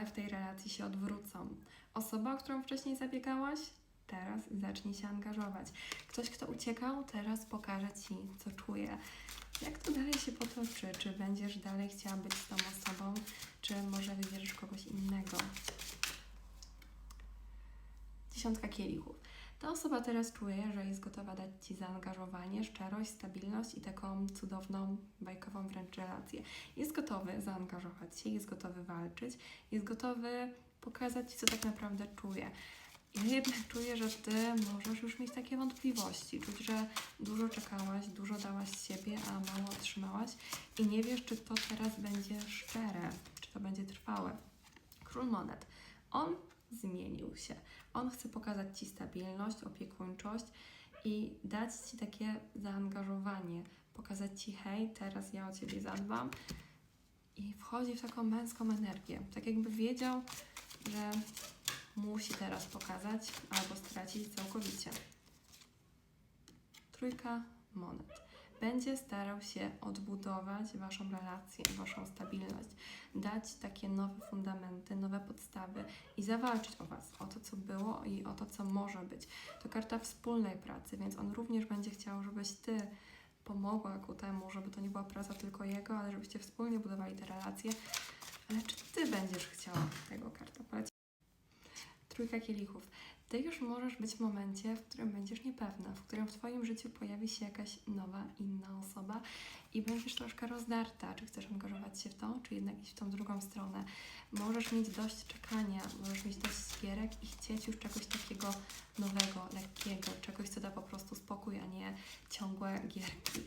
role w tej relacji się odwrócą. Osoba, o którą wcześniej zabiegałaś, teraz zacznie się angażować. Ktoś, kto uciekał, teraz pokaże Ci, co czuje. Jak to dalej się potoczy? Czy będziesz dalej chciała być z tą osobą, czy może wybierzesz kogoś innego? Dziesiątka kielichów. Ta osoba teraz czuje, że jest gotowa dać Ci zaangażowanie, szczerość, stabilność i taką cudowną, bajkową wręcz relację. Jest gotowy zaangażować się, jest gotowy walczyć, jest gotowy pokazać Ci, co tak naprawdę czuje. Ja jednak czuję, że Ty możesz już mieć takie wątpliwości, czuć, że dużo czekałaś, dużo dałaś siebie, a mało otrzymałaś i nie wiesz, czy to teraz będzie szczere, czy to będzie trwałe. Król Monet. On zmienił się. On chce pokazać Ci stabilność, opiekuńczość i dać Ci takie zaangażowanie, pokazać Ci, hej, teraz ja o Ciebie zadbam i wchodzi w taką męską energię. Tak jakby wiedział, że musi teraz pokazać albo stracić całkowicie. Trójka monet. Będzie starał się odbudować Waszą relację, Waszą stabilność, dać takie nowe fundamenty, nowe podstawy i zawalczyć o Was, o to, co było i o to, co może być. To karta wspólnej pracy, więc on również będzie chciał, żebyś Ty pomogła ku temu, żeby to nie była praca tylko jego, ale żebyście wspólnie budowali te relacje. Ale czy Ty będziesz chciała tego karta? Trójka kielichów. Ty już możesz być w momencie, w którym będziesz niepewna, w którym w Twoim życiu pojawi się jakaś nowa, inna osoba i będziesz troszkę rozdarta, czy chcesz angażować się w to, czy jednak iść w tą drugą stronę. Możesz mieć dość czekania, możesz mieć dość skierek i chcieć już czegoś takiego nowego, lekkiego, czegoś, co da po prostu spokój, a nie ciągłe gierki.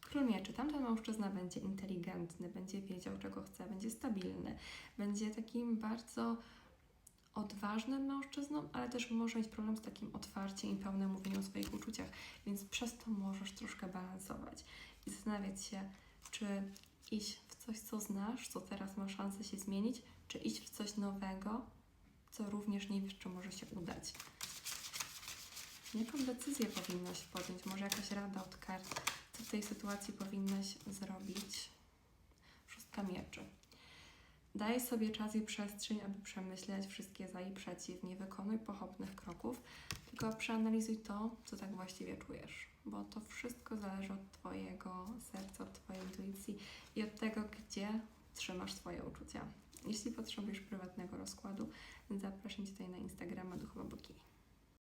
Król Mieczy. Tamten mężczyzna będzie inteligentny, będzie wiedział, czego chce, będzie stabilny, będzie takim bardzo odważnym mężczyzną, ale też może mieć problem z takim otwarciem i pełnym mówieniem o swoich uczuciach, więc przez to możesz troszkę balansować i zastanawiać się, czy iść w coś, co znasz, co teraz ma szansę się zmienić, czy iść w coś nowego, co również nie wiesz, czy może się udać. Jaką decyzję powinnaś podjąć? Może jakaś rada od kart? Co w tej sytuacji powinnaś zrobić? Szóstka mieczy. Daj sobie czas i przestrzeń, aby przemyśleć wszystkie za i przeciw. Nie wykonuj pochopnych kroków, tylko przeanalizuj to, co tak właściwie czujesz, bo to wszystko zależy od Twojego serca, od Twojej intuicji i od tego, gdzie trzymasz Twoje uczucia. Jeśli potrzebujesz prywatnego rozkładu, zapraszam Cię tutaj na Instagrama Duchowa Bogini.